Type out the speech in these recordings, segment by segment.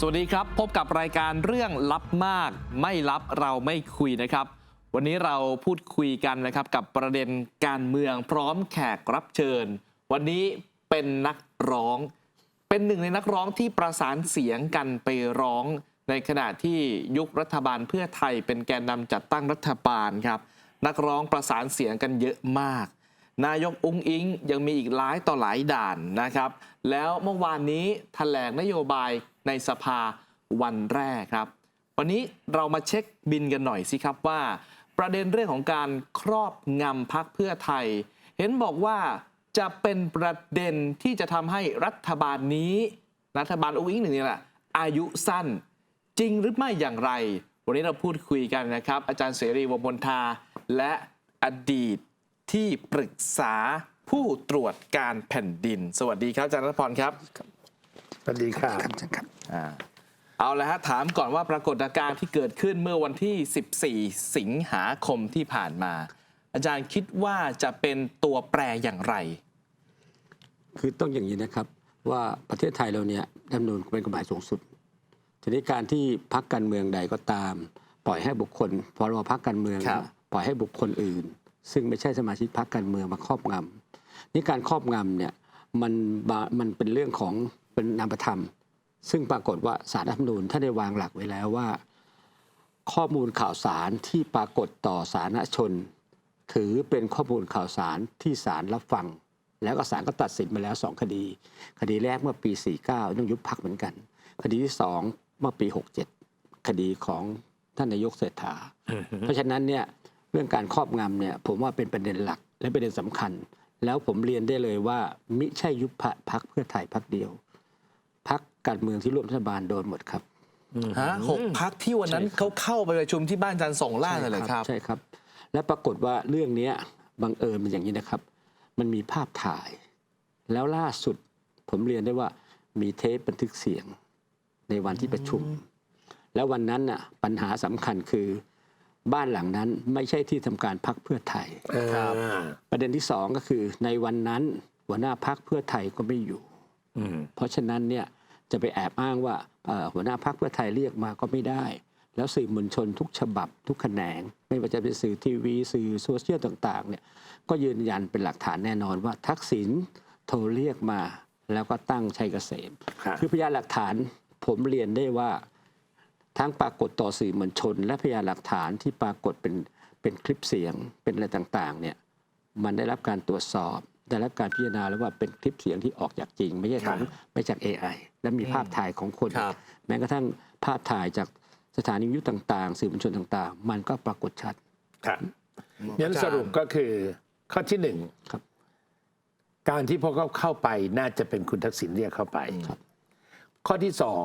สวัสดีครับ พบกับรายการเรื่องลับมาก ไม่ลับเราไม่คุยนะครับ วันนี้เราพูดคุยกันนะครับกับประเด็นการเมืองพร้อมแขกรับเชิญ วันนี้เป็นนักร้อง เป็นหนึ่งในนักร้องที่ประสานเสียงกันไปร้อง ในขณะที่ยุครัฐบาลเพื่อไทยเป็นแกนนำจัดตั้งรัฐบาลครับ นักร้องประสานเสียงกันเยอะมาก นายกอุ้งอิงยังมีอีกหลายต่อหลายด่านนะครับ แล้วเมื่อวานนี้แถลงนโยบาย ในสภาวันแรกครับ วันนี้เรามาเช็คบินกันหน่อยสิครับว่า ประเด็นเรื่องของการครอบงำพักเพื่อไทย เห็นบอกว่าจะเป็นประเด็นที่จะทำให้รัฐบาลนี้ รัฐบาลอุ้งอิงหนึ่งนี่แหละอายุสั้นจริงหรือไม่อย่างไร วันนี้เราพูดคุยกันนะครับ อาจารย์เสรีวงมนทาและอดีตที่ปรึกษาผู้ตรวจการแผ่นดิน สวัสดีครับอาจารย์รัตพรครับ สวัสดีครับ อ่าเอาละฮะถามก่อนว่าปรากฏการณ์ที่เกิดขึ้นเมื่อวันที่ 14 สิงหาคมที่ผ่านมา อาจารย์คิดว่าจะเป็นตัวแปรอย่างไร คือต้องอย่างนี้นะครับ ว่าประเทศไทยเราเนี่ยดำเนินเป็นกฎหมายสูงสุด ทีนี้การที่พักการเมืองใดก็ตาม ปล่อยให้บุคคลพอเราพักการเมือง ครับ ปล่อยให้บุคคลอื่น ซึ่งไม่ใช่สมาชิกพักการเมืองมาครอบงำนี่การครอบงำเนี่ยมันบามันเป็นเรื่องของ เป็นนามธรรม ซึ่งปรากฏว่าสารรัฐธรรมนูญท่านได้วางหลักไว้แล้วว่า ข้อมูลข่าวสารที่ปรากฏต่อสาธารณชน ถือเป็นข้อมูลข่าวสารที่ศาลรับฟัง แล้วก็ศาลก็ตัดสินมาแล้วสองคดี คดีแรกเมื่อปี 49ต้องยุบพักเหมือนกัน คดีที่สองเมื่อปี 67 คดีของท่านนายกเศรษฐา เพราะฉะนั้นเนี่ยเรื่องการครอบงำเนี่ยผมว่าเป็นประเด็นหลักและประเด็นสำคัญ แล้วผมเรียนได้เลยว่า มิใช่ยุบพักเพื่อไทยพักเดียว พักการเมืองที่ร่วมรัฐบาลโดนหมดครับฮะหกพักที่วันนั้นใช่ครับเขาเข้าไปประชุมที่บ้านอาจารย์ส่งล่าเลยเหรอครับ ใช่ครับ และปรากฏว่าเรื่องเนี้ยบังเอิญเป็นอย่างนี้นะครับ มันมีภาพถ่าย แล้วล่าสุดผมเรียนได้ว่ามีเทปบันทึกเสียงในวันที่ประชุม แล้ววันนั้นน่ะปัญหาสำคัญคือบ้านหลังนั้นไม่ใช่ที่ทำการพักเพื่อไทยครับอ่าประเด็นที่สองก็คือในวันนั้นหัวหน้าพักเพื่อไทยก็ไม่อยู่อืมเพราะฉะนั้นเนี่ย จะไปแอบอ้างว่าเอ่อหัวหน้าพักเพื่อไทยเรียกมาก็ไม่ได้ แล้วสื่อมวลชนทุกฉบับ ทุกแขนง ไม่ว่าจะเป็นสื่อทีวี สื่อโซเชียลต่างๆเนี่ยก็ยืนยันเป็นหลักฐานแน่นอนว่าทักษิณโทรเรียกมาแล้วก็ตั้งชัยเกษมครับคือพยานหลักฐานผมเรียนได้ว่าทั้งปรากฏต่อสื่อมวลชน และพยานหลักฐานที่ปรากฏเป็นเป็นคลิปเสียงเป็นอะไรต่างๆเนี่ยมันได้รับการตรวจสอบ ได้รับการพิจารณาแล้วว่าเป็นคลิปเสียงที่ออกจากจริง ไม่ใช่ของไม่จาก AI และมีภาพถ่ายของคน ครับแม้กระทั่งภาพถ่ายจากสถานีวิทยุต่าง ๆ สื่อมวลชนต่าง ๆ มันก็ปรากฏชัด ครับงั้นสรุปก็คือข้อที่หนึ่งครับ การที่พวกเขาเข้าไปน่าจะเป็นคุณทักษิณเรียกเข้าไปครับข้อที่สอง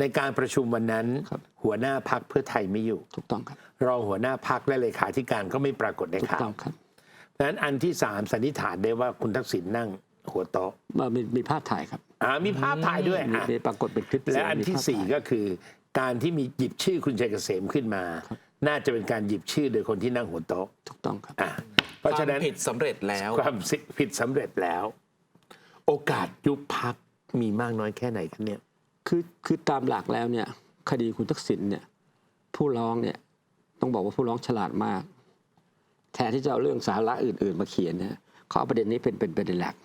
ในการประชุมวันนั้น ครับ หัวหน้าพักเพื่อไทยไม่อยู่ ถูกต้องครับรองหัวหน้าพักและเลขาธิการก็ไม่ปรากฏในถูกข่าต้อวงครับ ดังนั้นอันที่สามสันนิษฐานได้ว่าคุณทักษิณนั่งหัวโต๊ะเอ่อมีมีภาพถ่ายครับอ่ามีภาพถ่ายด้วยมีอะมีปรากฏเป็นคลิปเสียงและอันที่มีภาพสี่ถ่าย ก็คือ การที่มีหยิบชื่อคุณชัยเกษมขึ้นมาน่าจะเป็นการหยิบชื่อโดยคนที่นั่งหัวโต๊ะถูกต้องครับ อะเพราะฉะนั้น ความผิดสำเร็จแล้ว ความผิดสำเร็จแล้ว โอกาสยุบพักมีมากน้อยแค่ไหนครับเนี่ย คือคือตามหลักแล้วเนี่ยคดีคุณทักษิณเนี่ยผู้ร้องเนี่ยต้องบอกว่าผู้ร้องฉลาดมาก แทนที่จะเอาเรื่องสาระอื่น ๆ มาเขียนเนี่ยเขาเอาประเด็นนี้เป็นเป็นประเด็นหลัก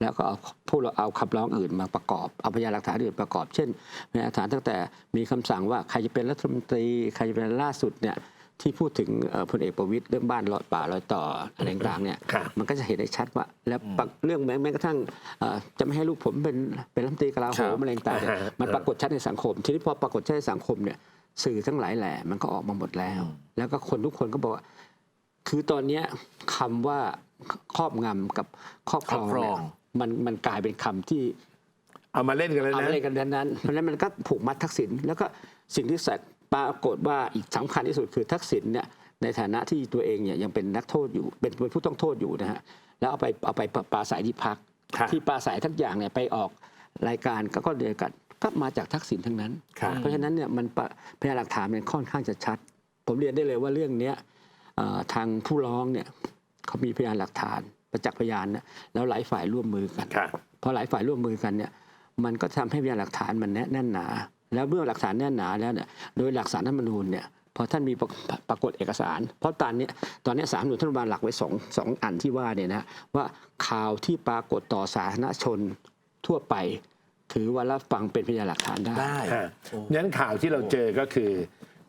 แล้วก็เอาผู้เราเอาคำร้องอื่นมาประกอบ เอาพยานหลักฐานอื่นประกอบ เช่นพยานหลักฐานตั้งแต่มีคำสั่งว่าใครจะเป็นรัฐมนตรี ใครจะเป็นล่าสุดเนี่ยที่พูดถึงเอ่อพลเอกประวิตยเรื่องบ้านลอยป่าลอยต่ออะไรต่างๆเนี่ยครับมันก็จะเห็นได้ชัดว่า แล้วปะเรื่องแม้แม้กระทั่งเอ่อจะไม่ให้ลูกผมเป็นเป็นรัฐมนตรีกลาโหครัมบอะไรต่างๆเนี่ยอ่าฮะมันปรากฏชัดในสังคม ทีนี้พอปรากฏชัดในสังคมเนี่ยสื่อทั้งหลายแหล่มันก็ออกมาหมดแล้ว แล้วก็คนทุกคนก็บอกว่า คือตอนเนี้ยคำว่าครอบงำกับครอบครองครอบครเนี่อยงมันมันกลายเป็นคำที่ เอามาเล่นกันแล้วเอานะ อะไรกันนั้นนั้น เพราะฉะนั้นมันก็ผูกมัดทักษิณแล้วก็สิ่งที่สัตปรากฏว่าอีกสำคัญที่สุดคือทักษิณเนี่ยในฐานะที่ตัวเองเนี่ยยังเป็นนักโทษอยู่เป็นเป็นผู้ต้องโทษอยู่นะฮะแล้วเอาไปเอาไปปราศัยที่พัก ครับ ที่ปราศัยทั้งอย่างเนี่ยไปออกรายการก็ก็เดียวกันก็มาจากทักษิณทั้งนั้น ครับ เพราะฉะนั้นเนี่ยมันปะพยานหลักฐานมันค่อนข้างจะชัด ผมเรียนได้เลยว่าเรื่องเนี้ยเอ่อ ทางผู้ร้องเนี่ยเขามีพยานหลักฐานประจักษ์พยานนะแล้วหลายฝ่ายร่วมมือกันครับพอหลายฝ่ายร่วมมือกันเนี่ยมันก็ทำให้พยานหลักฐานมันแน่นหนา แล้วเมื่อหลักฐานแน่นหนาแล้วเนี่ยโดยหลักสารรัฐธรรมนูญเนี่ยพอท่านมีปรากปรากฏเอกสาร เพราะตอนเนี้ยตอนเนี้ยสารรัฐธรรมนูญท่านวางหลักไว้สองสองอันที่ว่าเนี่ยนะว่าข่าวที่ปรากฏต่อสาธารณชนทั่วไป ถือว่ารับฟังเป็นพยานหลักฐานได้ได้ฮะนั้นข่าวที่เราเจอก็คือ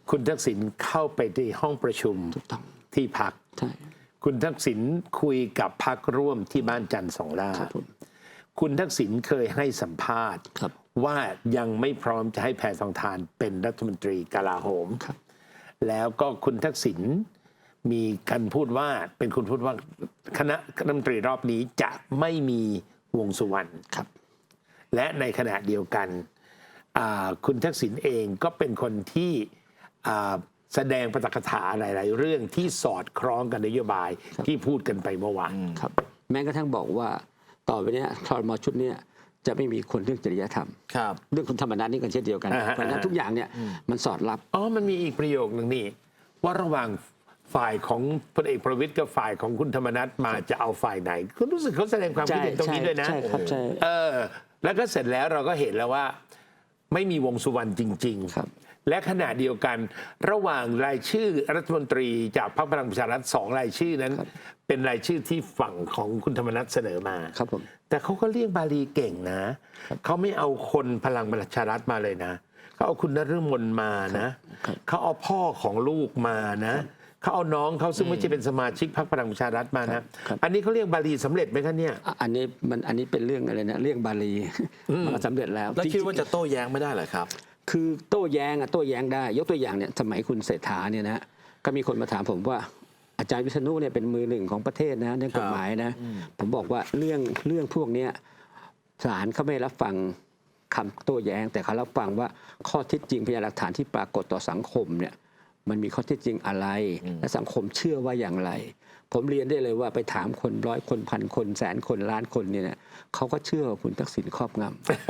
คุณทักษิณเข้าไปที่ห้องประชุมถูกต้อง ที่พัก ใช่ คุณทักษิณคุยกับพักร่วมที่บ้านจันทร์สองล่าครับผม คุณทักษิณเคยให้สัมภาษณ์ ครับ ว่ายังไม่พร้อมจะให้แพทองทานเป็นรัฐมนตรีกลาโหม ครับ แล้วก็คุณทักษิณมีการพูดว่าเป็นคุณพูดว่าคณะรัฐมนตรีรอบนี้จะไม่มีวงสุวรรณ ครับ และในขณะเดียวกันอ่าคุณทักษิณเองก็เป็นคนที่อ่า แสดงปาฐกถาหลาย ๆ เรื่องที่สอดคล้องกับนโยบายที่พูดกันไปเมื่อวานครับ แม้กระทั่งบอกว่าต่อไปเนี้ยคอรมอชุดเนี้ยจะไม่มีคนเรื่องจริยธรรม ครับ เรื่องคุณธรรมนัฐนี่กันเช่นเดียวกันอ่าฮะเพราะฉะนั้นทุกอย่างเนี่ยมันสอดรับอ๋อมันมีอีกประโยคหนึ่งนี่ ว่าระหว่างฝ่ายของพลเอกประวิตยกับฝ่ายของคุณธรรมนัฐมาจะเอาฝ่ายไหนก็รู้สึกเขาแสดงความคิดเห็นตรงนี้ด้วยนะใช่ครับใช่เออ แล้วก็เสร็จแล้วเราก็เห็นแล้วว่า ไม่มีวงสุวรรณจริง ๆ ครับ และขณะเดียวกันระหว่างรายชื่อรัฐมนตรีจากพรรคพลังประชารัฐสองรายชื่อนั้น เป็นรายชื่อที่ฝั่งของคุณธรรมนัฐเสนอมาครับผมแต่เขาก็เรียกบาลีเก่งนะ เขาไม่เอาคนพลังประชารัฐมาเลยนะเขาเอาคุณนฤมลมานะครับเขาเอาพ่อของลูกมานะเขาเอาน้องเขาซึ่งไม่ใช่เป็นสมาชิกพรรคพลังประชารัฐมานะครับอันนี้เขาเรียกบาลีสำเร็จไหมคะเนี่ยอะอันนี้มันอันนี้เป็นเรื่องอะไรนะเรื่องบาลีมันก็สำเร็จแล้ว แล้วจริงๆคิดว่าจะโต้แย้งไม่ได้เหรอครับ คือโต้แย้งอะโต้แย้งได้ ยกตัวอย่างเนี่ยสมัยคุณเศรษฐาเนี่ยนะก็มีคนมาถามผมว่าอาจารย์วิษณุเนี่ยเป็นมือหนึ่งของประเทศนะเรื่องกฎหมายนะผมบอกว่าเรื่องเรื่องพวกเนี้ยศาลเขาไม่รับฟังคำโต้แย้ง แต่เขารับฟังว่าข้อเท็จจริงพยานหลักฐานที่ปรากฏต่อสังคมเนี่ยมันมีข้อเท็จจริงอะไร และสังคมเชื่อว่าอย่างไร ผมเรียนได้เลยว่าไปถามคนร้อยคนพันคนแสนคนล้านคนเนี่ยนะเขาก็เชื่อว่าคุณทักษิณครอบง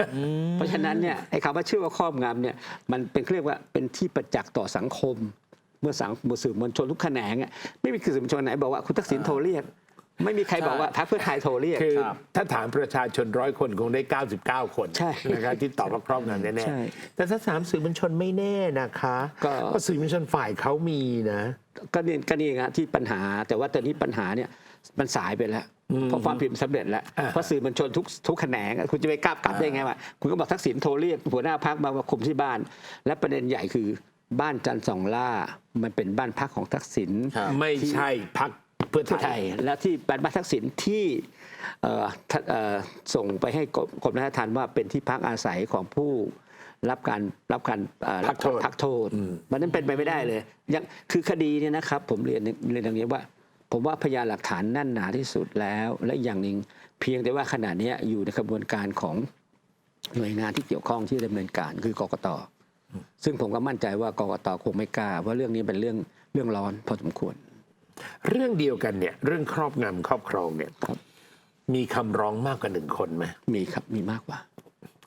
ำเพราะฉะนั้นเนี่ยไอ้คำว่าเชื่อว่าครอบงำเนี่ยมันเป็นเรียกว่าเป็นที่ประจักษ์ต่อสังคม เมื่อสังเมื่อสื่อมวลชนทุกแขนงอะไม่มีสื่อมวลชนไหนบอกว่าคุณทักษิณโทรเรียกไม่มีใครบอกว่าพรรคเพื่อไทยโทรเรียกคือครับถ้าถามประชาชนร้อยคนคงได้ 99 คนใช่นะครับที่ตอบว่าครอบงำแน่ใช่ๆแต่ถ้าถามสื่อมวลชนไม่แน่นะคะก็เพราะสื่อมวลชนฝ่ายเขามีนะ ก็นี่ก็นี่ครับที่ปัญหา แต่ว่าตอนนี้ปัญหาเนี่ยมันสายไปแล้วเพราะความผิดมันสำเร็จแล้วอ่าเพราะสื่อมวลชนทุกทุกแขนงอะคุณจะไปกล้ากลับได้ไงวะคุณก็บอกทักษิณโทรเรียกหัวหน้าพักมามาคุมที่บ้าน และประเด็นใหญ่คือบ้านจันทร์สองล่ามันเป็นบ้านพักของทักษิณครับไม่ใช่พักเพื่อเพื่อไทไทยยและที่บ้านพักทักษิณที่เอ่อทัเอ่อส่งไปให้กรมกรมราชทัณฑ์ว่าเป็นที่พักอาศัยของผู้ รับการรับการเอ่อพักโทษพักโทษมันนั้นเป็นไปไม่ได้เลยยังคือคดีเนี่ยนะครับ ผมเรียนเรียนอย่างนี้ว่า ผมว่าพยานหลักฐานแน่นหนาที่สุดแล้ว และอย่างหนึ่งเพียงแต่ว่าขณะเนี้ยอยู่ในกระบวนการของหน่วยงานที่เกี่ยวข้องที่ดำเนินการคือกกตซึ่งผมก็มั่นใจว่ากกตคงไม่กล้าว่าเรื่องนี้เป็นเรื่องเรื่องร้อนพอสมควร เรื่องเดียวกันเนี่ย เรื่องครอบงำครอบครองเนี่ยครับมีคำร้องมากกว่าหนึ่งคนไหมมีครับมีมากกว่า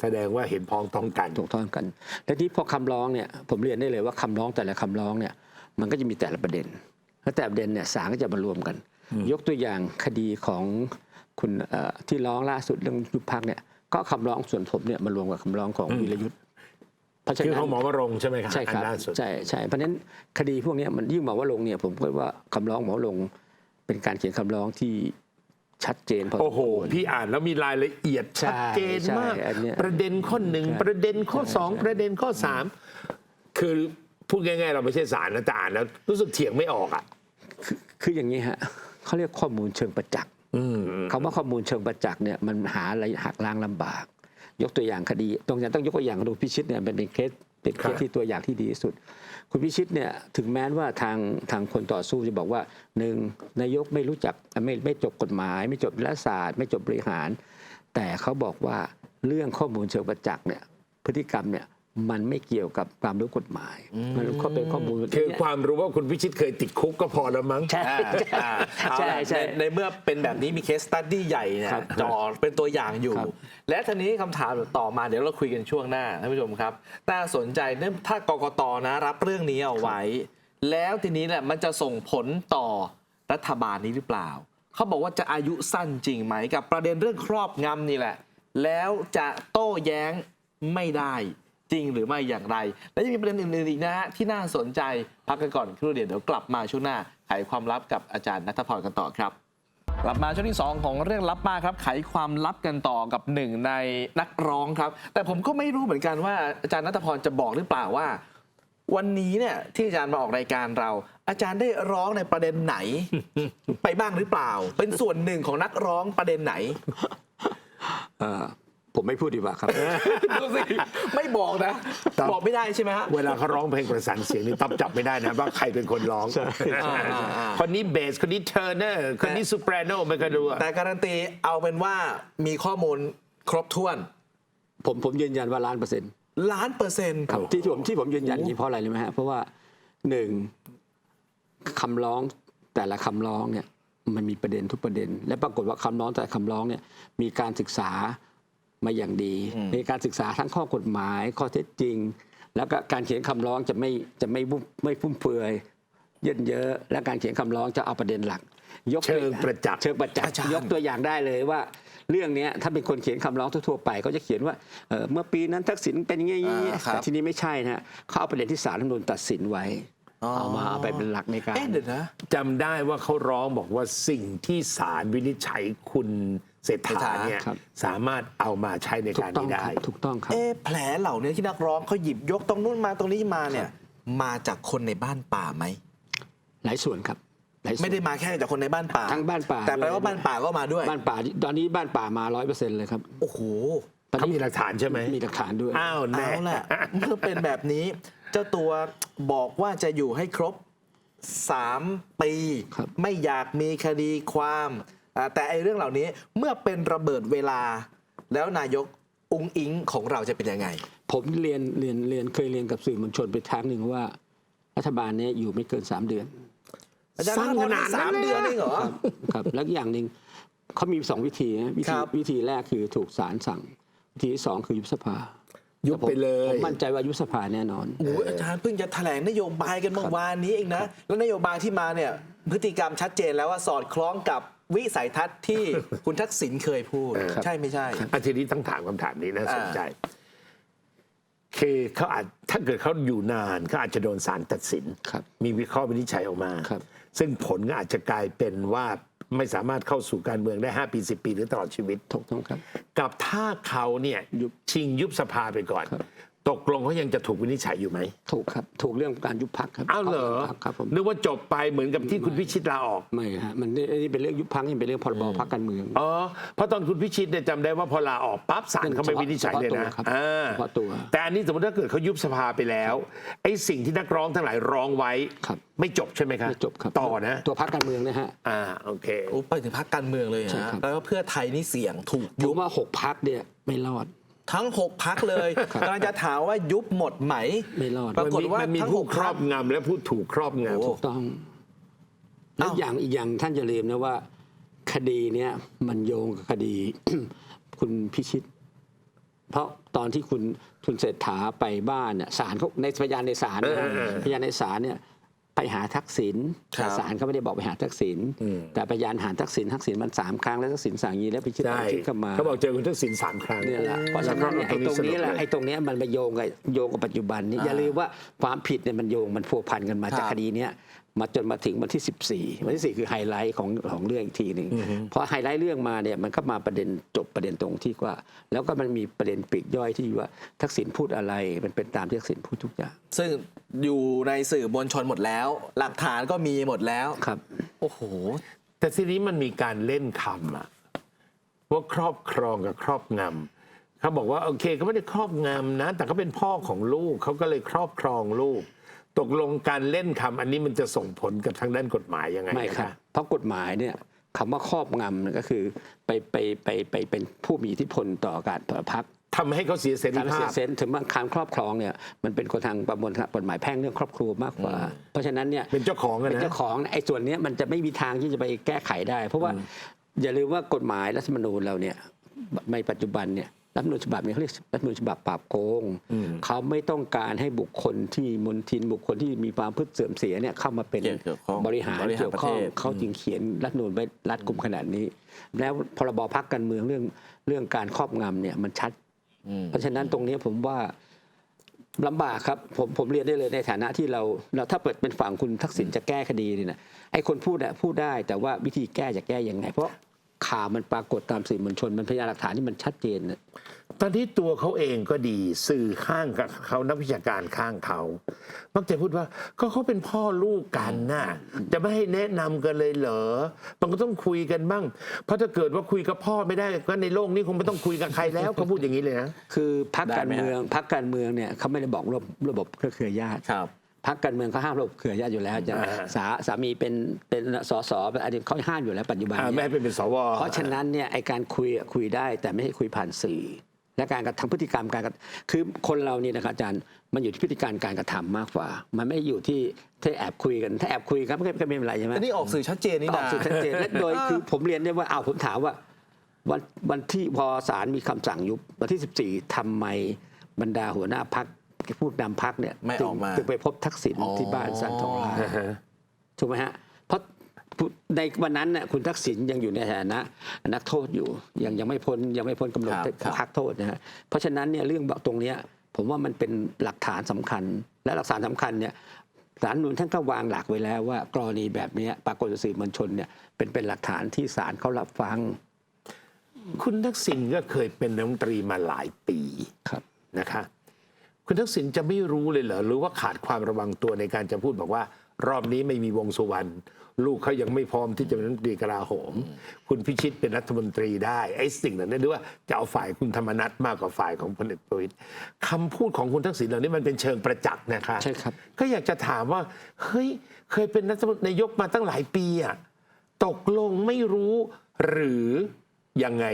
แสดงว่าเห็นพ้องต้องกันถูกต้องกันและที่พอคำร้องเนี่ยผมเรียนได้เลยว่าคำร้องแต่ละคำร้องเนี่ยมันก็จะมีแต่ละประเด็นและแต่ละประเด็นเนี่ยศาลก็จะมารวมกัน ยกตัวอย่างคดีของคุณเอ่อที่ร้องล่าสุดเรื่องยุบพักเนี่ยก็คำร้องส่วนผมเนี่ยมารวมกับคำร้องของวีรยุทธ์เพราะฉะคือนั้นของหมอวรงค์ใช่ไหมครับใช่ครับอันล่าสุดใช่ใช่เพราะฉะนั้นคดีพวกเนี้ยมันยิ่งบอกว่าลงค์เนี่ยผมก็ว่าคำร้องหมอลงค์เป็นการเขียนคำร้องที่ ชัดเจนพอสมโอ้โหควรพี่อ่านแล้วมีรายละเอียดใช่ชัดเจนมากใช่อันเนี้ยประเด็นข้อหนึ่งใช่ประเด็นข้อใช่สองใช่ประเด็นข้อสามคือพูดง่ายๆ เราไม่ใช่สารนะแต่อ่านแล้วรู้สึกเถียงไม่ออกอะคือคืออย่างนี้ฮะเขาเรียกข้อมูลเชิงประจักษ์อืมคำว่าข้อมูลเชิงประจักษ์เนี่ยมันหาอะไรหักล้างลำบาก ยกตัวอย่างคดี ตรงนี้ต้องยกตัวอย่างดูพิชิตเนี่ยเป็นเคสเป็นเคสที่ตัวอย่างที่ดีที่สุด คุณพิชิตเนี่ยถึงแม้ว่าทางทางคนต่อสู้จะบอกว่าหนึ่งนายกไม่รู้จักไม่ไม่จบกฎหมาย ไม่จบรัฐศาสตร์ ไม่จบบริหาร แต่เขาบอกว่าเรื่องข้อมูลเชิงประจักษ์เนี่ยพฤติกรรมเนี่ย มันไม่เกี่ยวกับความรู้กฎหมาย มันก็เป็นข้อมูลคือความรู้ว่าคุณพิชิตเคยติดคุกก็พอแล้วมั้ง ใช่อ่าเอาใช่ล่ะใช่ในในเมื่อเป็นแบบนี้มีเคสตัดดี้ใหญ่เนี่ยครับจอเป็นตัวอย่างอยู่ครับและทีนี้คำถามต่อมาเดี๋ยวเราคุยกันช่วงหน้าท่านผู้ชมครับน่าสนใจเนื่องถ้ากกตนะรับเรื่องนี้เอาไว้ แล้วทีนี้แหละมันจะส่งผลต่อรัฐบาลนี้หรือเปล่า เขาบอกว่าจะอายุสั้นจริงไหมกับประเด็นเรื่องครอบงำนี่แหละ แล้วจะโต้แย้งไม่ได้ จริงหรือไม่อย่างไร และยังมีประเด็นอื่นๆอีกนะฮะที่น่าสนใจพักกันก่อนครู่เดียวเดี๋ยวกลับมาช่วงหน้าไขความลับกับอาจารย์นัทพรกันต่อครับกลับมาช่วงที่ 2 ของเรื่องลับมากครับ ไขความลับกันต่อกับหนึ่งในนักร้องครับ แต่ผมก็ไม่รู้เหมือนกันว่าอาจารย์นัทพรจะบอกหรือเปล่าว่า วันนี้เนี่ยที่อาจารย์มาออกรายการเรา อาจารย์ได้ร้องในประเด็นไหน ไปบ้างหรือเปล่า เป็นส่วนหนึ่งของนักร้องประเด็นไหนเอ่อ ผมไม่พูดดีกว่าครับ ดูสิไม่บอกนะครับบอกไม่ได้ใช่ไหมฮะ เวลาเขาร้องเพลงประสานเสียงนี่ตับจับไม่ได้นะ ว่าใครเป็นคนร้องอ่าอ่าอ่าคนนี้เบส คนนี้เทอร์เนอร์ คนนี้ซูเปรโนไม่เคยดูอะแต่การันตีเอาเป็นว่ามีข้อมูลครบถ้วนผมผมยืนยันว่าล้านเปอร์เซ็นต์ล้านเปอร์เซ็นต์ครับที่ผมที่ผมยืนยันอย่างนี้เพราะอะไรรู้ไหมฮะเพราะว่าหนึ่งคำร้องแต่ละคำร้องเนี่ยมันมีประเด็นทุกประเด็น และปรากฏว่าคำร้องแต่ละคำร้องเนี่ยมีการศึกษา มาอย่างดีมีการศึกษาทั้งข้อกฎหมายข้อเท็จจริง แล้วก็การเขียนคำร้องจะไม่จะไม่บุไม่ฟุ่มเฟือยเยินเยอะ และการเขียนคำร้องจะเอาประเด็นหลัก ยกตัวเชิงประจักษ์เชิงประจักษ์อาจารย์ ยกตัวอย่างได้เลยว่า เรื่องเนี้ยถ้าเป็นคนเขียนคำร้องทั่วๆไปเขาจะเขียนว่าเอ่อเมื่อปีนั้นทักษิณเป็นอย่างนี้อย่างนี้อ่าครับ แต่ทีนี้ไม่ใช่นะฮะเขาเอาประเด็นที่ศาลรัฐธรรมนูญตัดสินไว้อ๋อเอามาเอาไปเป็นหลักในการ เอ๊ะเดี๋ยวนะจำได้ว่าเขาร้องบอกว่าสิ่งที่ศาลวินิจฉัยคุณ เศรษฐาเนี่ยครับ สามารถเอามาใช้ในถูการกต้องนี้คได้ รับถูกต้องครับ เอ๊ะแผลเหล่านี้ที่นักร้องเขาหยิบยกตรงนู้นมาตรงนี้มาเนี่ย มาจากคนในบ้านป่าไหม หลายส่วนครับหลายส่วน ไม่ได้มาแค่จากคนในบ้านป่าทั้งบ้านป่าแต่แปลว่าบ้านป่าก็มาด้วยบ้านป่าตอนนี้บ้านป่ามาร้อยเปอร์เซ็นต์เลยครับโอ้โห ตอนเขานี้มีหลักฐานใช่ไหมมีหลักฐานด้วย อ้าวแน่เอาแหละเมื่อเป็นแบบนี้เจ้าตัวบอกว่าจะอยู่ให้ครบ 3 ปี ครับ ไม่อยากมีคดีความอ่า แต่ไอ้เรื่องเหล่านี้เมื่อเป็นระเบิดเวลา แล้วนายกอุ้งอิงของเราจะเป็นยังไง ผมเรียนเรียนเรียนเคยเรียนกับสื่อมวลชนไปครั้งหนึ่งว่า รัฐบาลเนี้ยอยู่ไม่เกินสามเดือนอาจารย์สั้นขนาดนั้นสามเลยเดือนเหรอเองเหรอครับครับแล้วอย่างหนึ่งเขามีสองวิธีนะวิธีครับวิธีแรกคือถูกศาลสั่ง วิธีที่สองคือยุบสภายุบไปเลผยมมั่นใจว่ายุบสภาแน่นอนโอ้โหอาจารย์เพิ่งจะแถลงนโยบายกันเมื่อวานนี้เองนะ แล้วนโยบายที่มาเนี่ยพฤติกรรมชัดเจนแล้วว่าสอดคล้องกับ วิสัยทัศน์ที่คุณทักษิณเคยพูดครับใช่ไม่ใช่อาทีนี้ต้องถามคำถามนี้นะสนใจคือเขาอาจถ้าเกิดเขาอยู่นานเขาอาจจะโดนศาลตัดสินครับมีวิเคราะห์วินิจฉัยออกมาครับซึ่งผลก็อาจจะกลายเป็นว่าไม่สามารถเข้าสู่การเมืองได้ 5 ปี 10 ปี หรือตลอดชีวิตถูกต้องครับ กับถ้าเขาเนี่ยยุบชิงยุบสภาไปก่อนครับ ตกลงเขายังจะถูกวินิจฉัยอยู่ไหมถูกครับ ถูกเรื่องการยุบพักครับอ้าวเหรอครับครับผมนึกว่าจบไปเหมือนกับที่คุณพิชิตลาออก ไม่ฮะมันนี่นี่เป็นเรื่องยุบพักนี่เป็นเรื่องพรบพักการเมือง อ๋อ เพราะตอนคุณพิชิตเนี่ยจำได้ว่าพอลาออกปั๊บศาลเขาไม่วินิจฉัยเลยนะเฉพาะตัวครับอ่าเฉพาะตัวแต่อันนี้สมมติถ้าเกิดเขายุบสภาไปแล้วไอ้สิ่งที่นักร้องทั้งหลายร้องไว้ครับ ไม่จบใช่ไหมครับไม่จบครับต่อนะตัวพักการเมืองนะฮะ อ่าโอเค โอ้ไปถึงพักการเมืองเลยใช่ฮะครับแล้วก็เพื่อไทยนี่เสี่ยงถูกผยุมบว่าหกพักเนี่ยไม่รอด ทั้ง 6 พักเลยกำลังจะถามว่ายุบหมดไหมไม่รอดปรากฏว่ามันมีทั้งผู้หกครพัอก บงำและผู้ถูกครอบงโอ้ ถูกต้องและอ้าวอย่างอีกอย่างท่านจะลืมนะว่า คดีเนี้ยมันโยงกับคดี คุณพิชิต เพราะตอนที่คุณคุณเศรษฐาไปบ้านเนี่ยศาลเขาในพยานในศาลนะฮะพยานในศาลเนี่ยไป หาทักษิณครับแต่ศาลเขาไม่ได้บอกไปหาทักษิณแต่พยานหาทักษิณทักษิณมันสามครั้งแล้วทักษิณสั่งอยางนี้แล้วพิชิตใช่พิชิตก็มาเขาบอกเจอคุณทักษิณสามครั้งเนี่ยแหละเพราะฉะนั้นเนี่ยตรไอ้งนี้ตรงนี้แหละสนุกเลยไอ้ตรงเนี้ยมันมาโยงกับโยงกับปัจจุบันนี้อย่าลืมว่าความผิดเนี่ยมันโยงมันพัวพันกันมาจากครับคดีเนี้ย มาจนมาถึงวันที่ 14 วันที่ 4 คือไฮไลท์ของของเรื่องอีกทีหนึ่งพอไฮไลท์เรื่องมาเนี่ยมันก็มาประเด็นจบประเด็นตรงที่ว่า แล้วก็มันมีประเด็นปลีกย่อยที่ว่าทักษิณพูดอะไรมันเป็นตามที่ทักษิณพูดทุกอย่าง ซึ่งอยู่ในสื่อมวลชนหมดแล้ว หลักฐานก็มีหมดแล้วครับ โอ้โห แต่ทีนี้มันมีการเล่นคำอะว่าครอบครองกับครอบงำเขาบอกว่าโอเคเขาไม่ได้ครอบงำนะ แต่เขาเป็นพ่อของลูกเขาก็เลยครอบครองลูก ตกลงการเล่นคำอันนี้มันจะส่งผลกับทางด้านกฎหมายยังไงไม่นะครับ เพราะกฎหมายเนี่ยคำว่าครอบงำเนี่ยก็คือไปไปไปไปเป็นผู้มีอิทธิพลต่อการพัก ทำให้เขาเสียเสรีการเสีภายพ เซนส์ถึงบางการครอบครองเนี่ยมันเป็นกฎทางประมวลกฎหมายแพ่งเรื่องครอบครัวมากกว่า เพราะฉะนั้นเนี่ยเป็นเจ้าของอะเป็นนะเจ้าของไอ้ส่วนเนี้ยมันจะไม่มีทางที่จะไปแก้ไขได้ เพราะว่าอย่าลืมว่ากฎหมายรัฐธรรมนูญเราเนี่ยในปัจจุบันเนี่ย รัฐธรรมนูญฉบับนี้เขาเรียกรัฐธรรมนูญฉบับปราบโกงเขาไม่ต้องการให้บุคคลที่มนทินบุคคลที่มีความพฤติเสื่อมเสียเนี่ยเข้ามาเป็นเกี่ยวข้องบริหารบริหารเกี่ยวข้องประเทศเขาจึงเขียนรัฐธรรมนูญไว้รัดกุมขนาดนี้ แล้วพรบพักการเมืองเรื่องเรื่องการครอบงำเนี่ยมันชัด เพราะฉะนั้นตรงนี้ผมว่าลำบากครับผมผมเรียนได้เลยในฐานะที่เราเราถ้าเปิดเป็นฝั่งคุณทักษิณจะแก้คดีนี่นะไอ้คนพูดอะพูดได้แต่ว่าวิธีแก้จะแก้ยังไงเพราะ ข่าวมันปรากฏตามสื่อมวลชน มันพยานหลักฐานที่มันชัดเจนนะตอนที่ตัวเขาเองก็ดีสื่อข้างกับเขานักวิชาการข้างเขา มักจะพูดว่าก็เขาเป็นพ่อลูกกันน่ะจะไม่ให้แนะนำกันเลยเหรอมันก็ต้องคุยกันบ้าง เพราะถ้าเกิดว่าคุยกับพ่อไม่ได้ก็ในโลกนี้คงไม่ต้องคุยกับใครแล้วเขาพูดอย่างนี้เลยนะ คือพักได้การไหมฮะเมืองพักการเมืองเนี่ยเขาไม่ได้บอกระบบระบบเครือญาติ ครับ พักการเมืองเขาห้ามระบบเครือญาติอยู่แล้วจะอ่าสาสามีเป็นเป็นสสเป็นอะไรเขาห้ามอยู่แล้วปัจจุบันอ่าเนี่ยไม่ให้เป็นสวเพราะฉะนั้นเนี่ยไอการคุยอะคุยได้แต่ไม่ให้คุยผ่านสื่อ และการกระทำพฤติกรรมการกระคือคนเราเนี่ยนะครับอาจารย์มันอยู่ที่พฤติการการกระทำมากกว่า มันไม่ได้อยู่ที่ที่แอบคุยกันถ้าแอบคุยกันก็ก็ไม่เป็นไรใช่ไหมอันนี้ออกสื่อชัดเจนนี่อนะอกสื่อชัดเจนและโดยคือผมเรียนได้ว่าเอาวผมถามว่าวันวันที่พอศาลมีคำสั่งยุบวันที่ 14ทำไมบรรดาหัวหน้าพัก ผู้นำพักเนี่ยไม่ออกมาถึงไปพบทักษิณอ๋อ ที่บ้านสันทองหลางอ่าฮะ ถูกไหมฮะ เพราะในวันนั้นน่ะคุณทักษิณยังอยู่ในฐานะ นักโทษอยู่ ยังยังไม่พ้นยังไม่พ้นกำหนดครับครับพักโทษนะฮะ เพราะฉะนั้นเนี่ยเรื่องตรงเนี้ยผมว่ามันเป็นหลักฐานสำคัญ และหลักฐานสำคัญเนี่ยศาลรัฐธรรมนูนท่านก็วางหลักไว้แล้วว่ากรณีแบบเนี้ยปรากฏต่อสื่อมวลชนเนี่ยเป็นเป็นหลักฐานที่ศาลเขารับฟังคุณทักษิณก็เคยเป็นรัฐมนตรีมาหลายปี ครับ นะคะ คุณทักษิณจะไม่รู้เลยเหรอหรือว่าขาดความระวังตัวในการจะพูดบอกว่า รอบนี้ไม่มีวงสุวรรณลูกเขายังไม่พร้อมที่จะเป็นรัฐมนตรีกลาโหม คุณพิชิตเป็นรัฐมนตรีได้ไอ้สิ่งเหล่านั้นหรือว่าจะเอาฝ่ายคุณธรรมนัฐมากกว่าฝ่ายของพลเอกประวิตยคำพูดของคุณทักษิณเหล่านี้มันเป็นเชิงประจักษ์นะคะใช่ครับ ก็อยากจะถามว่าเฮ้ยเคยเป็นรัฐมนตรีนายกมาตั้งหลายปีอะตกลงไม่รู้หรือยังไง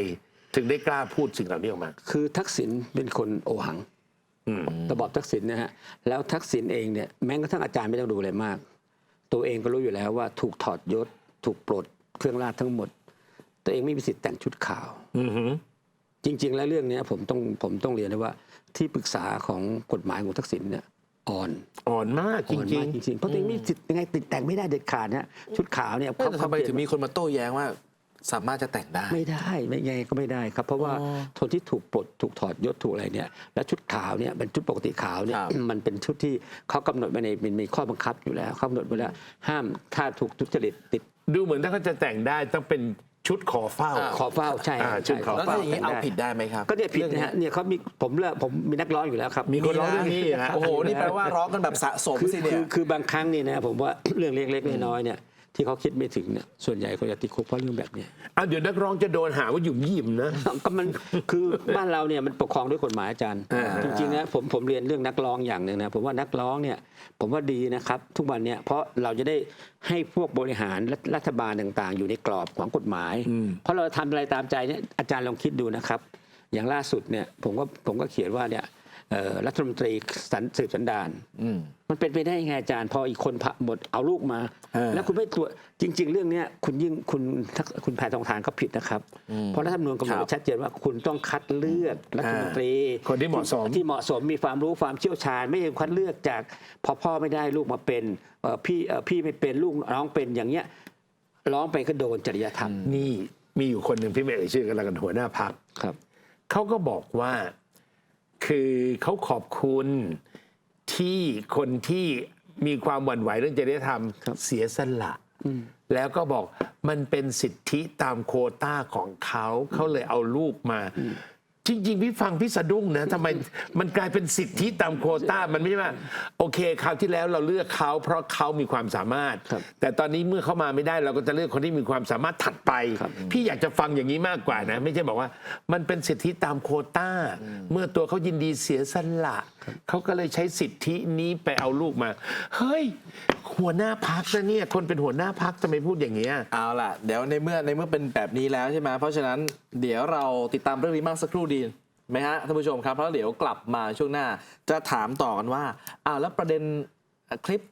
ถึงได้กล้าพูดสิ่งเหล่านี้ออกมา คือทักษิณเป็นคนโอหังอืม ระบอบทักษิณนะฮะแล้วทักษิณเองเนี่ยแม้กระทั่งอาจารย์ไม่ต้องดูอะไรมาก ตัวเองก็รู้อยู่แล้วว่าถูกถอดยศ ถูกปลดเครื่องราชทั้งหมด ตัวเองไม่มีสิทธิ์แต่งชุดขาวอือหือจริง ๆ แล้วเรื่องเนี้ยผมต้องผมต้องเรียนเลยว่า ที่ปรึกษาของกฎหมายของทักษิณเนี่ยอ่อนอ่อนมากจอ่อนริมางกจริงๆเพราะตัวเองไม่มีสิทธิ์ยังไงติดแต่งไม่ได้เด็ดขาดนะชุดขาวเนี่ยเอ้ยแต่ทำไมเปลี่ยนถึงมีคนมาโต้แย้งว่า สามารถจะแต่งได้ ไม่ได้ไม่ไงก็ไม่ได้ครับ เพราะว่าอ๋อคนที่ถูกปลดถูกถอดยศถูกอะไรเนี่ยแล้วชุดขาวเนี่ยเป็นชุดปกติขาวเนี่ยครับมันเป็นชุดที่เขากำหนดไว้ในมันมีข้อบังคับอยู่แล้วเขากำหนดไว้แล้วห้ามถ้าถูกทุจริตติดๆดูเหมือนถ้าเขาจะแต่งได้ต้องเป็นชุดขอเฝ้า อ่า ขอเฝ้าใช่อ่าใช่ชุดขอแล้วเฝ้ถ้าอย่างนี้แต่เอาได้ผิดได้ไหมครับ ก็เนี่ยผิดนะฮะเรื่องเนี่ยเขามีผมเลือกผมมีนักร้องอยู่แล้วครับ มีคนร้องเรื่องนี้นะ โอ้โห นี่แปลว่าร้องกันแบบสะสมคือสิเนี่คืยอคือบางครั้งนี่นะผมว่า เรื่องเล็กๆน้อยๆเนี่ย ที่เขาคิดไม่ถึงเนี่ยส่วนใหญ่เขาจะติดคุกเพราะเรื่องแบบเนี้ยเอาเดี๋ยวนักร้องจะโดนหาว่าหยุ่มหยิมนะ ก็มันคือบ้านเราเนี่ยมันปกครองด้วยกฎหมายอาจารย์ อ่า จริงๆนะผมผมเรียนเรื่องนักร้องอย่างหนึ่งนะผมว่านักร้องเนี่ยผมว่าดีนะครับทุกวันเนี่ยเพราะเราจะได้ให้พวกบริหารรัฐรัฐบาลต่างๆ อยู่ในกรอบของกฎหมายเพราะเราทำอะไรตามใจเนี่ยอาจารย์ลองคิดดูนะครับ อย่างล่าสุดเนี่ยผมก็ผมก็เขียนว่าเนี่ยเอ่อ รัฐมนตรีสันสืบสันดานอืมมันเป็นไปได้ยังไงอาจารย์ พออีกคนพะหมดเอาลูกมาเออแล้วคุณไม่ตรวจจริง ๆ เรื่องเนี้ยคุณยิ่งคุณทักคุณแพทองทานเขาผิดนะครับ เพราะรัฐธรรมนูญกำหนดครับไว้ชัดเจนว่าคุณต้องคัดเลือกรัฐมนตรี คนที่เหมาะสมที่เหมาะสมมีความรู้ความเชี่ยวชาญ ไม่ใช่คัดเลือกจากพอพ่อไม่ได้ลูกมาเป็นเอ่อพี่เอ่อพี่ไม่เป็นลูกน้องเป็นอย่างเงี้ยร้องไปก็โดนจริยธรรมนี่มีอยู่คนหนึ่งพี่ไม่เอ่ยชื่อกันแล้วกันหัวหน้าพักครับเขาก็บอกว่า คือเขาขอบคุณที่คนที่มีความหวั่นไหวเรื่องจริยธรรมครับเสียสละแล้วก็บอกมันเป็นสิทธิตามโควต้าของเขาเขาเลยเอาลูกมา จริง ๆ พี่ฟังพี่สะดุ้งนะทำไมมันกลายเป็นสิทธิตามโควต้ามันไม่ใช่ว่า โอเคคราวที่แล้วเราเลือกเขาเพราะเขามีความสามารถ ครับแต่ตอนนี้เมื่อเขามาไม่ได้เราก็จะเลือกคนที่มีความสามารถถัดไป ครับพี่อยากจะฟังอย่างนี้มากกว่านะ ไม่ใช่บอกว่ามันเป็นสิทธิตามโควต้า เมื่อตัวเขายินดีเสียสละเขาก็เลยใช้สิทธินี้ไปเอาลูกมา เฮ้ย หัวหน้าพักนะเนี่ยคนเป็นหัวหน้าพักทำไมพูดอย่างเงี้ย เอาล่ะ เดี๋ยวในเมื่อในเมื่อเป็นแบบนี้แล้วใช่ไหมเพราะฉะนั้นเดี๋ยวเราติดตามเรื่องนี้มากสักครู่ดีไหมฮะท่านผู้ชมครับเพราะเดี๋ยวกลับมาช่วงหน้า จะถามต่อกันว่าอ้าวแล้วประเด็นคลิป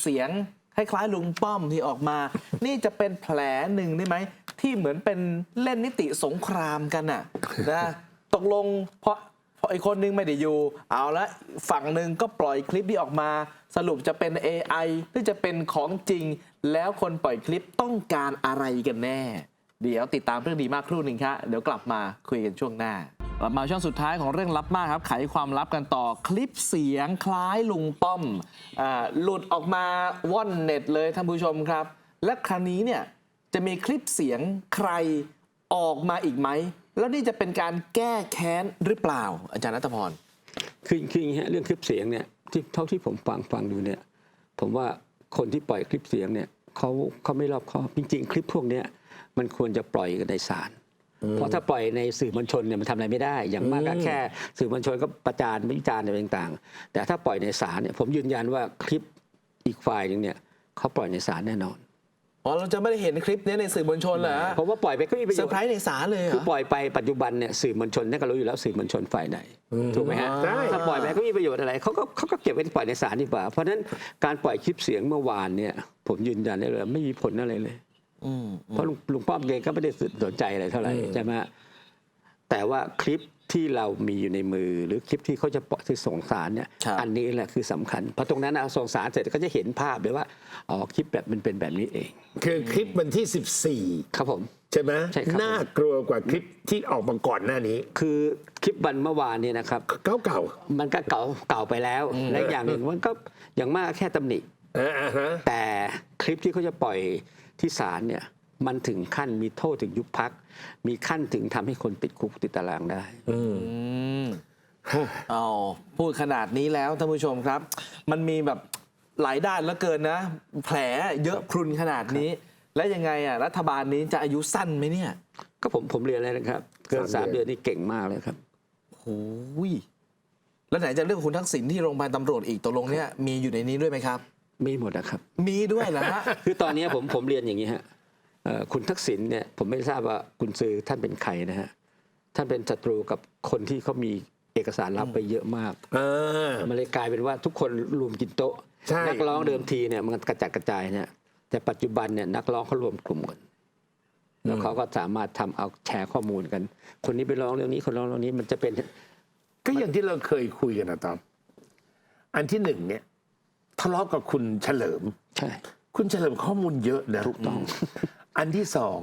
เสียงคล้ายๆลุงป้อมที่ออกมา นี่จะเป็นแผลหนึ่งได้ไหมที่เหมือนเป็นเล่นนิติสงครามกันน่ะนะตกลงเพราะเพราะไอ้คนนึงไม่ได้อยู่ เอาละฝั่งหนึ่งก็ปล่อยคลิปที่ออกมา สรุปจะเป็น AI หรือจะเป็นของจริง แล้วคนปล่อยคลิปต้องการอะไรกันแน่ เดี๋ยวติดตามเรื่องดีมากครู่หนึ่งครับเดี๋ยวกลับมาคุยกันช่วงหน้ากลับมาช่วงสุดท้ายของเรื่องลับมากครับ ไขความลับกันต่อคลิปเสียงคล้ายลุงป้อมอหลุดออกมาว่อนเน็ตเลยท่านผู้ชมครับ และครั้งนี้เนี่ยจะมีคลิปเสียงใครออกมาอีกไหม แล้วนี่จะเป็นการแก้แค้นหรือเปล่า อาจารย์นัทพรคือคืออย่างนี้ฮะเรื่องคลิปเสียงเนี่ยที่เท่าที่ผมฟังฟังดูเนี่ย ผมว่าคนที่ปล่อยคลิปเสียงเนี่ยเขาเขาไม่รอบคอบจริง ๆ คลิปพวกเนี้ย มันควรจะปล่อยกันในศาลเพราะถ้าปล่อยในสื่อมวลชนเนี่ยมันทำอะไรไม่ได้ อย่างมากก็แค่สื่อมวลชนก็ประจานวิจารณ์อะไรต่างๆ แต่ถ้าปล่อยในศาลเนี่ยผมยืนยันว่าคลิปอีกฝ่ายหนึ่งเนี่ยเขาปล่อยในศาลแน่นอนอ๋อเราจะไม่ได้เห็นคลิปนี้ในสื่อมวลชนเหรอเพราะว่าปล่อยไปก็ไม่มีประเซโยอชร์ไพรน์ส์ในศาลเลยเหรคืออปล่อยไปปัจจุบันเนี่ยสื่อมวลชนเนี่ยก็รู้อยู่แล้วสื่อมวลชนฝ่ายไหนถูกไหมฮะใช่ถ้าปล่อยไปก็ไม่มีประโยชน์อะไรเขาก็เขาก็เก็บไว้ปล่อยในศาลดีกว่า เพราะฉะนั้นการปล่อยคลิปเสียงเมื่อวานเนี่ยผมยืนยันได้เลย ไม่มีผลอะไรเลยอืม เพราะลุงลุงป้อมเองก็ไม่ได้สนใจอะไรเท่าไหร่ใช่ไหมแต่ว่าคลิปที่เรามีอยู่ในมือ หรือคลิปที่เขาจะปล่อยที่ส่งสารเนี่ยครับอันนี้แหละคือสำคัญเพราะตรงนั้นเอาส่งสารเสร็จก็จะเห็นภาพเลยว่าอ๋อคลิปแบบมันเป็นแบบนี้เอง คือคลิปวันที่ครับผม14ใช่ไหมใช่ครับน่ากลัวกว่าคลิปที่ออกมาก่อนหน้านี้ คือคลิปวันเมื่อวานเนี่ยนะครับเก่าเก่ามันก็เก่าเก่าไปแล้วและอีกอย่างหนึ่งมันก็อย่างมากแค่ตำหนิๆอ่าอ่าฮะแต่คลิปที่เขาจะปล่อย ที่ศาลเนี่ยมันถึงขั้นมีโทษถึงยุบพัก มีขั้นถึงทำให้คนติดคุกติดตารางได้อืมเอาพูดขนาดนี้แล้วท่านผู้ชมครับ มันมีแบบหลายด้านแล้วเกินนะ แผลเยอะพรุนขนาดนี้ และยังไงอะรัฐบาลนี้จะอายุสั้นไหมเนี่ย ก็ผมผมเรียนเลยนะครับ เกินสาสามมเดืเดืออนนนี่เก่งมากเลยครับโอ้ยแล้วไหนจะเรื่องคุณทักษิณที่โรงพยาบาลตำรวจอีกตกลงเนี่ยมีอยู่ในนี้ด้วยไหมครับ มีหมดนะครับ มีด้วยเหรอฮะ คือตอนนี้ผมผมเรียนอย่างนี้ฮะเอ่อคุณทักษิณเนี่ยผมไม่ทราบว่าคุณซื้อท่านเป็นใครนะฮะท่านเป็นศัตรูกับคนที่เขามีเอกสารลับไปเยอะมากอ่ามันเลยกลายเป็นว่าทุกคนรวมกินโต๊ะใช่ นักร้องเดิมทีเนี่ยมันกระจัดกระจายเนี่ยแต่ปัจจุบันเนี่ยนักร้องเขารวมกลุ่มกันแล้วเขาก็สามารถทำเอาแชร์ข้อมูลกัน คนนี้ไปร้องเรื่องนี้คนร้องเรื่องนี้มันจะเป็น ก็อย่างที่เราเคยคุยกันนะตอมอันที่หนึ่งเนี่ย ทะเลาะกับคุณเฉลิม ใช่ คุณเฉลิมข้อมูลเยอะนะถูกต้อง อันที่สอง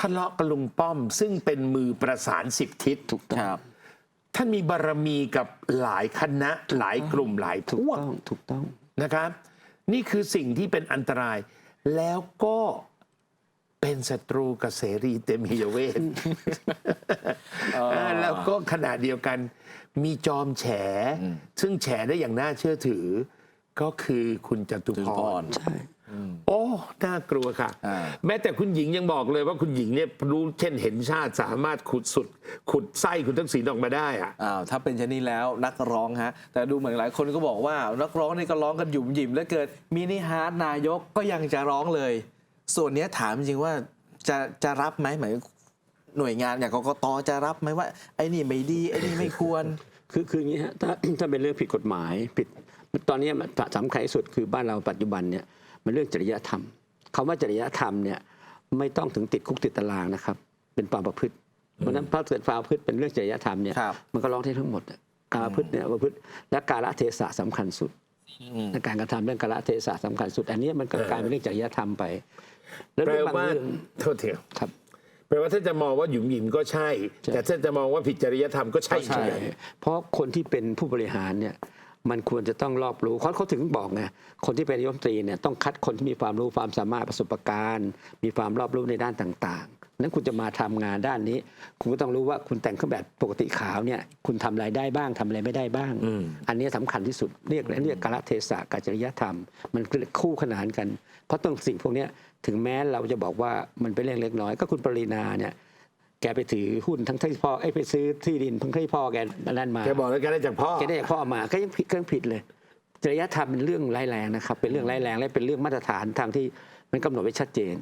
ทะเลาะกับลุงป้อม ซึ่งเป็นมือประสานสิบทิศถูกต้องครับ ท่านมีบารรมีกับหลายคณะหลายกลุ่มหลายพถูกวกต้องถูกต้อง นะครับ นี่คือสิ่งที่เป็นอันตราย แล้วก็เป็นศัตรูกับเสรีเตมียเวทเออแล้วก็ขณะเดียวกันมีจอมแฉ ซึ่งแฉได้อย่างน่าเชื่อถือ ก็คือคุณจตุจตุพพรรใช่โอ้น่ากลัวค่ะอ่าแม้แต่คุณหญิงยังบอกเลยว่าคุณหญิงเนี่ยรู้เช่นเห็นชาติสามารถขุดสุด ขุดไส้คุณทักษิณออกมาได้อะอ้าวถ้าเป็นเช่นนี้แล้วนักร้องฮะ แต่ดูเหมือนหลายคนก็บอกว่า นักร้องนี่ก็ร้องกันหยุ่มหยิมเหลือเกินมินิฮาร์ดนายกก็ยังจะร้องเลย ส่วนเนี้ยถามจริงว่าจะจะรับไหมหมายหน่วยงานอย่างกกตจะรับไหมว่าไอ้นี่ไม่ดีไอ้นี่ไม่ควร คือคืออย่างนี้ฮะถ้าถ้าเป็นเรื่องผิดกฎหมายผิด ตอนนี้มันสำคัญที่สุดคือบ้านเราปัจจุบันเนี่ยมันเรื่องจริยธรรมคำว่าจริยธรรมเนี่ยไม่ต้องถึงติดคุกติดตารางนะครับ เป็นความประพฤติเพราะฉะนั้นถ้าเกิดความประพฤติเป็นเรื่องจริยธรรมเนี่ยครับมันก็ร้องได้ทั้งหมดอะการประพฤติเนี่ยประพฤติและการละเทศะสำคัญสุดในการกระทำเรื่องการละเทศะสำคัญสุด อันนี้มันก็กลายเป็นเรื่องจริยธรรมไปแล้วแปลเรื่องบางว่าเรื่องโทษเถียวครับแปลว่าถ้าจะมองว่าหยุมหยิมก็ใช่ใช่แต่ถ้าจะมองว่าผิดจริยธรรมก็ใช่ก็ใช่เหมือนกันเพราะคนที่เป็นผู้บริหารเนี่ย มันควรจะต้องรอบรู้เขาเขาถึงบอกไงคนที่เป็นนายกรัฐมนตรีเนี่ยต้องคัดคนที่มีความรู้ความสามารถประสบการณ์ มีความรอบรู้ในด้านต่างๆนั้นคุณจะมาทำงานด้านนี้ คุณก็ต้องรู้ว่าคุณแต่งเครื่องแบบปกติขาวเนี่ยคุณทำอะไรได้บ้างทำอะไรไม่ได้บ้างอืมอันนี้สำคัญที่สุดเรียกเรียกกาลเทศะกับจริยธรรม มันคือคู่ขนานกัน เพราะต้องสิ่งพวกเนี้ยถึงแม้เราจะบอกว่ามันเป็นเรื่องเล็กน้อย ก็คุณปรินาเนี่ย แกไปถือหุ้นทั้งที่พ่อไอ้ยไปซื้อที่ดินทั้งที่พ่อแกนั่นมาแกบอกแล้วแกได้จากพ่อแกได้จากพ่อมาก็ยังผิดก็ยังผิดเลยจริยธรรมเป็นเรื่องร้ายแรงนะครับ เป็นเรื่องร้ายแรงและเป็นเรื่องมาตรฐานทางที่มันกำหนดไว้ชัดเจน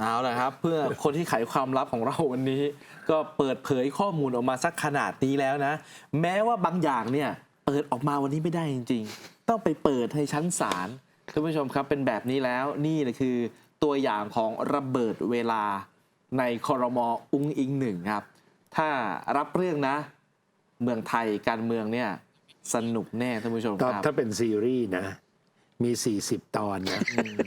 เอาละครับ เพื่อคนที่ไขความลับของเราวันนี้ ก็เปิดเผยข้อมูลออกมาสักขนาดนี้แล้วนะ แม้ว่าบางอย่างเนี่ยเปิดออกมาวันนี้ไม่ได้จริง ๆ ต้องไปเปิดให้ชั้นศาลท่านผู้ชมครับเป็นแบบนี้แล้วนี่เลยคือตัวอย่างของระเบิดเวลา ในคอรมออุ้งอิงหนึ่งครับ ถ้ารับเรื่องนะ เมืองไทยการเมืองเนี่ยสนุกแน่ท่านผู้ชมตคอบรับ ถ้าเป็นซีรีส์นะ มี 40 ตอนนะ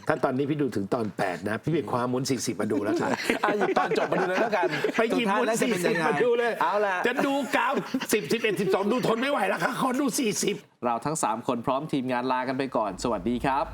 ถ้าตอนนี้พี่ดูถึงตอน 8 นะ พี่ไปคว้ามุน40 มาดูแล้วครับอะหยิบตอนจบมาดูเลยแล้วกันไปหยิบสุดท้ายมุนแล้วจะเป็นยังไง40 มาดูเลย เอาล่ะ จะดูกาว10 11 12 ดูทนไม่ไหวแล้วครับขอดู 40เราทั้ง 3 คนพร้อมทีมงานลากันไปก่อน สวัสดีครับ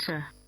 เ